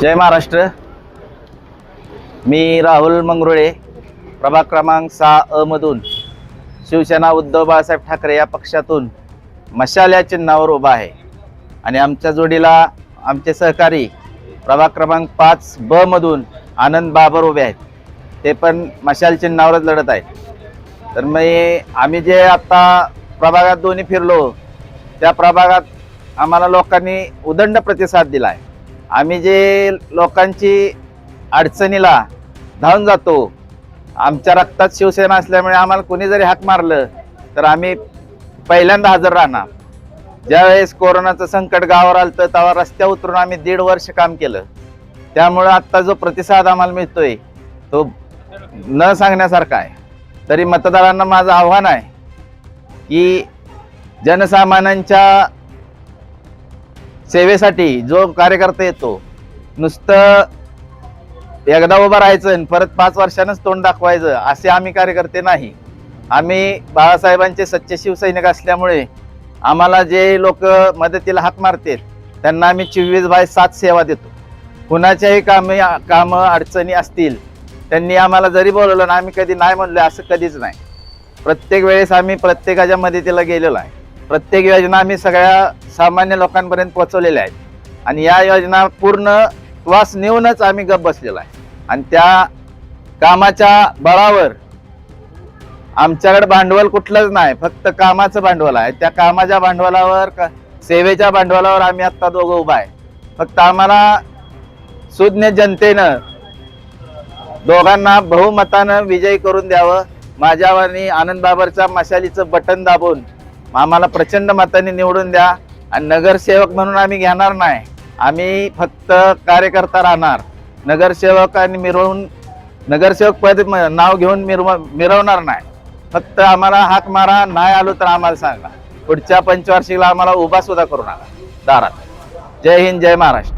जय महाराष्ट्र. मी राहुल मंगरुळे प्रभाग क्रमांक सहा अ मधून शिवसेना उद्धव बाळासाहेब ठाकरे या पक्षातून मशाल या चिन्हावर उभा आहे. आणि आमच्या जोडीला आमचे सहकारी प्रभाग क्रमांक पाच ब मधून आनंद बाबर उभे आहेत. ते पण मशाल चिन्हावरच लढत आहेत. तर मी आम्ही जे आत्ता प्रभागात दोन्ही फिरलो त्या प्रभागात आम्हाला लोकांनी उदंड प्रतिसाद दिला आहे आम्ही जे लोकांची अडचणीला धावून जातो आमच्या रक्तात शिवसेना असल्यामुळे आम्हाला कोणी जरी हाक मारलं तर आम्ही पहिल्यांदा हजर राहणार. ज्यावेळेस कोरोनाचं संकट गावावर आलं तर तेव्हा रस्त्यावर उतरून आम्ही दीड वर्ष काम केलं. त्यामुळं आत्ता जो प्रतिसाद आम्हाला मिळतोय तो न सांगण्यासारखा आहे. तरी मतदारांना माझं आव्हान आहे की जनसामान्यांच्या सेवेसाठी जो कार्यकर्ता येतो नुसतं एकदा उभं राहायचं आणि परत पाच वर्षानंच तोंड दाखवायचं असे आम्ही कार्यकर्ते नाही. आम्ही बाळासाहेबांचे सच्चे शिवसैनिक असल्यामुळे आम्हाला जे लोक मदतीला हात मारतात त्यांना आम्ही चोवीस बाय सात सेवा देतो. कुणाच्याही कामे कामं अडचणी असतील त्यांनी आम्हाला जरी बोलवलं ना आम्ही कधी नाही म्हणलं असं कधीच नाही. प्रत्येक वेळेस आम्ही प्रत्येकाच्या मदतीला गेलेलो आहे. प्रत्येक योजना आम्ही सगळ्या सामान्य लोकांपर्यंत पोहोचवलेल्या आहेत. आणि या योजना पूर्ण श्वास नेऊनच आम्ही गप बसलेलो आहे. आणि त्या कामाच्या बळावर आमच्याकडे भांडवल कुठलंच नाही फक्त कामाचं भांडवल आहे. त्या कामाच्या भांडवलावर का सेवेच्या भांडवलावर आम्ही आत्ता दोघं उभा आहे. फक्त आम्हाला सुज्ञ जनतेनं दोघांना बहुमतानं विजयी करून द्यावं. माझ्या आणि आनंद बाबरच्या मशालीचं बटन दाबून आम्हाला प्रचंड मताने निवडून द्या. आणि नगरसेवक म्हणून आम्ही घेणार नाही. आम्ही फक्त कार्यकर्ता राहणार. नगरसेवक आणि मिरवून नगरसेवक पद म- नाव घेऊन मिरव मिरवणार नाही. फक्त आम्हाला हाक मारा नाही आलो तर आम्हाला सांगा. पुढच्या पंचवार्षिकला आम्हाला उभा सुद्धा करू नका. दारात. जय हिंद जय महाराष्ट्र.